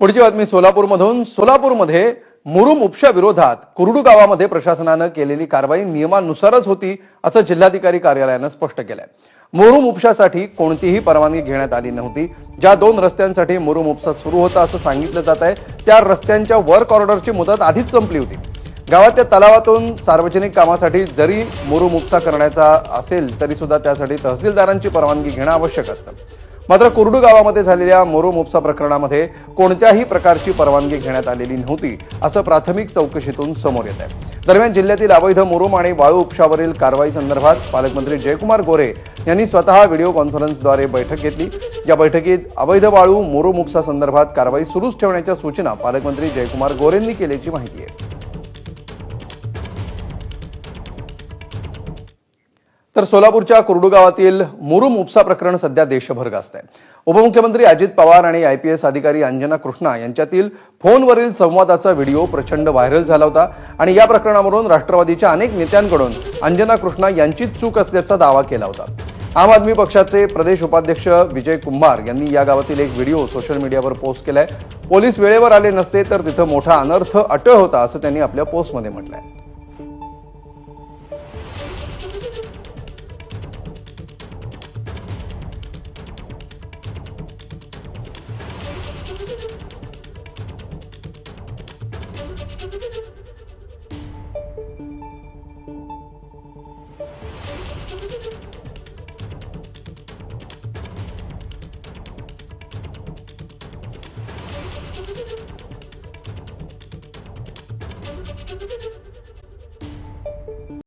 पुढची बातमी सोलापूरमधून. सोलापूरमध्ये मुरुम उपशा विरोधात कुरडू गावामध्ये प्रशासनानं केलेली कारवाई नियमानुसारच होती असं जिल्हाधिकारी कार्यालयानं स्पष्ट केलंय. मुरुम उपशासाठी कोणतीही परवानगी घेण्यात आली नव्हती. ज्या दोन रस्त्यांसाठी मुरुम उपसा सुरू होता असं सांगितलं जात आहे त्या रस्त्यांच्या वर्क ऑर्डरची मुदत आधीच संपली होती. गावातल्या तलावातून सार्वजनिक कामासाठी जरी मुरुम उपसा करण्याचा असेल तरी सुद्धा त्यासाठी तहसीलदारांची परवानगी घेणं आवश्यक असतं. मात्र कुरडू गावामध्ये झालेल्या मोरो मोपसा प्रकरणामध्ये कोणत्याही प्रकारची परवानगी घेण्यात आलेली नव्हती असं प्राथमिक चौकशीतून समोर येत आहे. दरम्यान जिल्ह्यातील अवैध मुरुम आणि वाळू उपशावरील कारवाई संदर्भात पालकमंत्री जयकुमार गोरे यांनी स्वतः व्हिडिओ कॉन्फरन्सद्वारे बैठक घेतली. या बैठकीत अवैध वाळू मुरुम उपसा संदर्भात कारवाई सुरूच ठेवण्याच्या सूचना पालकमंत्री जयकुमार गोरेंनी केल्याची माहिती आहे. तर सोलापूरच्या कुर्डू गावातील मुरुम उपसा प्रकरण सध्या देशभर गाजत आहे उपमुख्यमंत्री अजित पवार आणि आय पी एस अधिकारी अंजना कृष्णा यांच्यातील फोनवरील संवादाचा व्हिडिओ प्रचंड व्हायरल झाला होता आणि या प्रकरणावरून राष्ट्रवादीच्या अनेक नेत्यांकडून अंजना कृष्णा यांचीच चूक असल्याचा दावा केला होता. आम आदमी पक्षाचे प्रदेश उपाध्यक्ष विजय कुंभार यांनी या गावातील एक व्हिडिओ सोशल मीडियावर पोस्ट केलाय. पोलीस वेळेवर आले नसते तर तिथं मोठा अनर्थ अटळ होता असं त्यांनी आपल्या पोस्टमध्ये म्हटलंय.